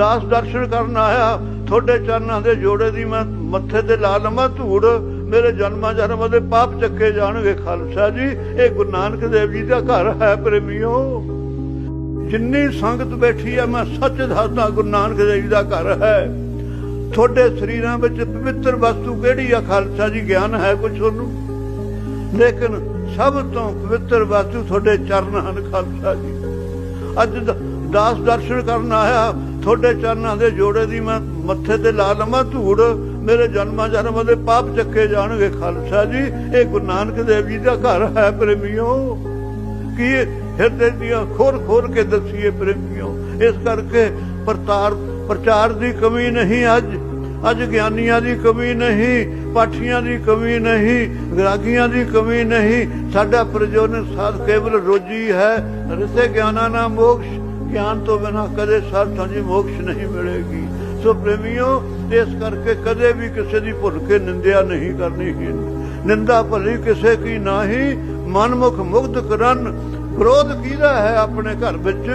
ਦਾਸ ਦਰਸ਼ਨ ਕਰਨ ਆਇਆ, ਤੁਹਾਡੇ ਚਰਨਾਂ ਦੇ ਜੋੜੇ ਦੀ ਮੈਂ ਮੱਥੇ ਤੇ ਲਾ ਲਵਾਂ ਧੂੜ, ਮੇਰੇ ਜਨਮਾਂ ਜਨਮਾਂ ਦੇ ਪਾਪ ਚੱਕੇ ਜਾਣਗੇ ਖਾਲਸਾ ਜੀ। ਇਹ ਗੁਰੂ ਨਾਨਕ ਦੇਵ ਜੀ ਦਾ ਘਰ ਹੈ ਪ੍ਰੇਮੀਓ। ਜਿੰਨੀ ਸੰਗਤ ਬੈਠੀ ਹੈ ਮੈਂ ਸੱਚ ਦੱਸਦਾ ਗੁਰੂ ਨਾਨਕ ਦੇਵ ਜੀ ਦਾ ਘਰ ਹੈ। ਤੁਹਾਡੇ ਸਰੀਰਾਂ ਵਿੱਚ ਪਵਿੱਤਰ ਵਸਤੂ ਕਿਹੜੀ ਆ? ਖਾਲਸਾ ਜੀ, ਗਿਆਨ ਹੈ ਕੁਝ ਤੁਹਾਨੂੰ? ਲੇਕਿਨ ਸਭ ਤੋਂ ਪਵਿੱਤਰ ਵਸਤੂ ਤੁਹਾਡੇ ਚਰਨ ਹਨ, ਖਾਲਸਾ ਜੀ। ਅੱਜ ਦਾਸ ਦਰਸ਼ਨ ਕਰਨ ਆਇਆ, ਤੁਹਾਡੇ ਚਰਨਾਂ ਦੇ ਜੋੜੇ ਦੀ ਮੈਂ ਮੱਥੇ ਤੇ ਲਾ ਲਵਾਂ ਧੂੜ, ਮੇਰੇ ਜਨਮਾਂ ਜਨਮਾਂ ਦੇ ਪਾਪ ਚੱਕੇ ਜਾਣਗੇ ਖਾਲਸਾ ਜੀ। ਇਹ ਗੁਰੂ ਨਾਨਕ ਦੇਵ ਜੀ ਦਾ ਘਰ ਹੈ ਪ੍ਰੇਮਿਓ। ਕੀ ਹਿਰਦੇ ਦੀਆਂ ਖੋਰ ਖੋਰ ਕੇ ਦੱਸੀਏ ਪ੍ਰੇਮਿਓ। ਇਸ ਕਰਕੇ ਪ੍ਰਤਾਰ ਪ੍ਰਚਾਰ ਦੀ ਕਮੀ ਨਹੀਂ ਅੱਜ। ਅੱਜ ਗਿਆਨੀਆਂ ਦੀ ਕਮੀ ਨਹੀਂ, ਪਾਠੀਆਂ ਦੀ ਕਮੀ ਨਹੀਂ, ਵਿਰਾਗੀਆਂ ਦੀ ਕਮੀ ਨਹੀਂ। ਸਾਡਾ ਪ੍ਰਜੋਨ ਸਾਧ ਕੇਵਲ ਰੋਜੀ ਹੈ। ਰਿਸੇ ਗਿਆਨਾ ਨਾ ਮੋਕਸ਼। ਗਿਆਨ ਤੋਂ ਬਿਨਾ ਕਦੇ ਸਾਧਾਂ ਦੀ ਮੋਕਸ਼ ਨਹੀਂ ਮਿਲੇਗੀ। ਸੋ ਪ੍ਰੇਮੀਓ, ਇਸ ਕਰਕੇ ਕਦੇ ਵੀ ਕਿਸੇ ਦੀ ਭੁੱਲ ਕੇ ਨਿੰਦਿਆ ਨਹੀਂ ਕਰਨੀ ਹੈ। ਨਿੰਦਾ ਭਲੀ ਕਿਸੇ ਕੀ ਨਾਹੀ, ਮਨਮੁਖ ਮੁਗਧ ਕਰਨ। ਵਿਰੋਧ ਕਿਹਦਾ ਹੈ ਆਪਣੇ ਘਰ ਵਿੱਚ?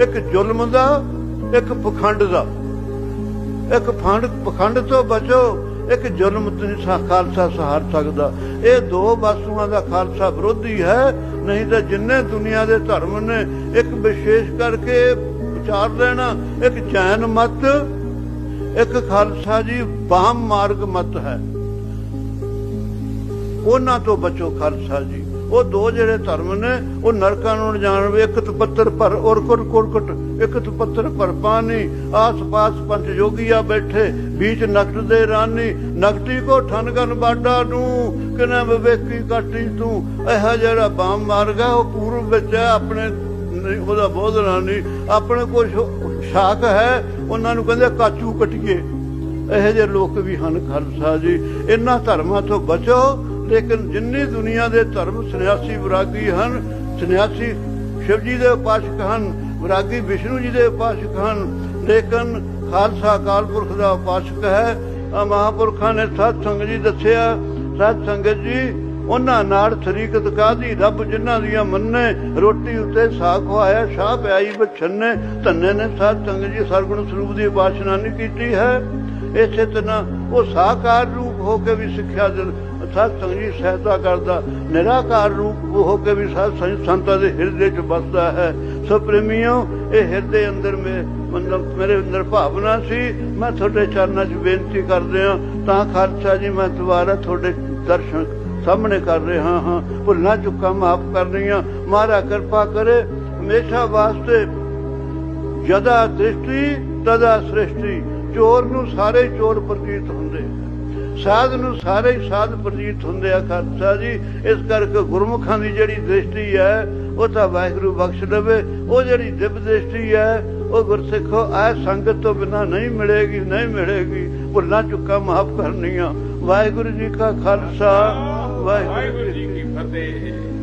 ਇੱਕ ਜ਼ੁਲਮ ਦਾ, ਇੱਕ ਪਖੰਡ ਦਾ। ਇੱਕ ਫੰਡ ਪਖੰਡ ਤੋਂ ਬਚੋ। ਇੱਕ ਜ਼ੁਲਮ ਨਹੀਂ ਖਾਲਸਾ ਸਹਾਰ ਸਕਦਾ। ਇਹ ਦੋ ਵਸਤੂਆਂ ਦਾ ਖਾਲਸਾ ਵਿਰੋਧੀ ਹੈ, ਨਹੀਂ ਤਾਂ ਜਿੰਨੇ ਦੁਨੀਆ ਦੇ ਧਰਮ ਨੇ ਇੱਕ ਵਿਸ਼ੇਸ਼ ਕਰਕੇ ਵਿਚਾਰ ਲੈਣਾ, ਇੱਕ ਜੈਨ ਮਤ, ਇੱਕ ਖਾਲਸਾ ਜੀ ਬਾਹਮ ਮਾਰਗ ਮਤ ਹੈ। ਉਹਨਾਂ ਤੋਂ ਬਚੋ ਖਾਲਸਾ ਜੀ। ਉਹ ਦੋ ਜਿਹੜੇ ਧਰਮ ਨੇ, ਉਹ ਨਰਕਾਂ ਨੂੰ ਜਾਣ ਇੱਕ ਤਪੱਤਰ ਪਰ ਔਰ ਕੁਰ ਕੁਰਕਟ ਇੱਕ ਤਪੱਤਰ ਪਰ ਪਾਣੀ ਆਸ ਪਾਸ ਪੰਜ ਜੋਗੀਆ ਬੈਠੇ ਵਿੱਚ ਨਕਟ ਦੇ ਰਾਨੀ ਨਕਟੀ ਕੋ ਠਨ ਬਾਡਾ ਨੂੰ, ਕਿਨੇ ਵਿਵੇਕੀ ਕਾਟੀ ਤੂੰ, ਇਹ ਜਿਹੜਾ ਬਾਮ ਮਾਰਗ ਹੈ ਉਹ ਪੂਰਬ ਵਿੱਚ ਹੈ ਆਪਣੇ ਉਹਦਾ ਬੋਧ ਰਾਨੀ ਆਪਣੇ ਕੋਲ ਸ਼ਾਕ ਹੈ, ਉਹਨਾਂ ਨੂੰ ਕਹਿੰਦੇ ਕਾਚੂ ਕਟੀਏ। ਇਹੋ ਜਿਹੇ ਲੋਕ ਵੀ ਹਨ, ਖਾਲਸਾ ਜੀ, ਇਹਨਾਂ ਧਰਮਾਂ ਤੋਂ ਬਚੋ ਲੇਕਿਨ ਜਿੰਨੀ ਦੁਨੀਆ ਦੇ ਧਰਮ ਸੰਨਿਆਸੀ ਵਿਰਾਗੀ ਹਨ, ਸੰਨਿਆਸੀ ਸ਼ਿਵ ਜੀ ਦੇ ਉਪਾਸਕ ਹਨ, ਵਿਰਾਗੀ ਵਿਸ਼ਨੂੰ ਜੀ ਦੇ ਉਪਾਸਕ ਹਨ, ਲੇਕਿਨ ਖਾਲਸਾ ਅਕਾਲ ਪੁਰਖ ਦਾ ਉਪਾਸਕ ਹੈ। ਆ ਮਹਾਪੁਰਖਾਂ ਨੇ ਸਤ ਸੰਗ ਜੀ ਦੱਸਿਆ, ਸਤ ਸੰਗਤ ਜੀ, ਉਹਨਾਂ ਨਾਲ ਸ਼ਰੀਕਤ ਕਾਦੀ ਰੱਬ ਜਿਨ੍ਹਾਂ ਦੀਆਂ ਮੰਨੇ, ਰੋਟੀ ਉੱਤੇ ਸਾਗ ਖਵਾਇਆ, ਸ਼ਾਹ ਪਿਆਈ ਬਛੰਨੇ, ਧੰਨੇ ਨੇ ਸਾਧ ਸੰਗਤ ਜੀ ਸਰਗੁਣ ਸਰੂਪ ਦੀ ਉਪਾਸਨਾ ਨਹੀਂ ਕੀਤੀ ਹੈ। ਇਸੇ ਤਰ੍ਹਾਂ ਉਹ ਸਾਕਾਰ ਰੂਪ ਹੋ ਕੇ ਵੀ ਸਿੱਖਿਆ ਦਿਲ ਸਾਧ ਜੀ ਸਹਾਇਤਾ ਕਰਦਾ। ਨਿਰਾਕਾਰ ਰੂਪ ਹੋ ਕੇ ਵੀ ਸਾਧ ਸੰਗਤ ਸੰਤਾਂ ਦੇ ਹਿਰਦੇ 'ਚ ਵੱਸਦਾ ਹੈ। ਸੋ ਪ੍ਰੇਮੀਓ, ਇਹ ਹਿਰਦੇ ਅੰਦਰ ਮੇ ਮਤਲਬ ਮੇਰੇ ਅੰਦਰ ਭਾਵਨਾ ਸੀ। ਮੈਂ ਤੁਹਾਡੇ ਚਰਨਾਂ 'ਚ ਬੇਨਤੀ ਕਰਦੇ ਹਾਂ। ਤਾਂ ਖਾਲਸਾ ਜੀ, ਮੈਂ ਦੁਬਾਰਾ ਤੁਹਾਡੇ ਦਰਸ਼ਨ ਸਾਹਮਣੇ ਕਰ ਰਿਹਾ ਹਾਂ। ਭੁੱਲਾਂ ਚੁੱਕਾ ਮਾਫ ਕਰਨੀਆਂ। ਮਹਾਰਾ ਕਿਰਪਾ ਕਰੇ। ਹਮੇਸ਼ਾ ਵਾਸਤੇ ਜਦਾ ਦ੍ਰਿਸ਼ਟੀ, ਤਦਾ ਸ੍ਰਿਸ਼ਟੀ। ਚੋਰ ਨੂੰ ਸਾਰੇ ਚੋਰ ਪ੍ਰਤੀਤ ਹੁੰਦੇ। ਸਾਧ ਨੂੰ ਸਾਰੇ ਹੀ ਸਾਧ ਪ੍ਰਤੀਤ ਹੁੰਦੇ ਆ ਖਾਲਸਾ ਜੀ। ਇਸ ਕਰਕੇ ਗੁਰਮੁਖਾਂ ਦੀ ਜਿਹੜੀ ਦ੍ਰਿਸ਼ਟੀ ਹੈ, ਉਹ ਤਾਂ ਵਾਹਿਗੁਰੂ ਬਖਸ਼ ਦੇਵੇ ਉਹ ਜਿਹੜੀ ਦਿਵ ਦ੍ਰਿਸ਼ਟੀ ਹੈ, ਉਹ ਗੁਰਸਿੱਖੋ ਆ ਸੰਗਤ ਤੋਂ ਬਿਨਾ ਨਹੀਂ ਮਿਲੇਗੀ ਨਹੀਂ ਮਿਲੇਗੀ। ਭੁੱਲਾਂ ਚੁੱਕਾ ਮਾਫ ਕਰਨੀਆਂ। ਵਾਹਿਗੁਰੂ ਜੀ ਕਾ ਖਾਲਸਾ ਵਾਹਿਗੁਰੂ ਵਾਹਿਗੁਰੂ ਜੀ ਕੀ ਫਤਿਹ।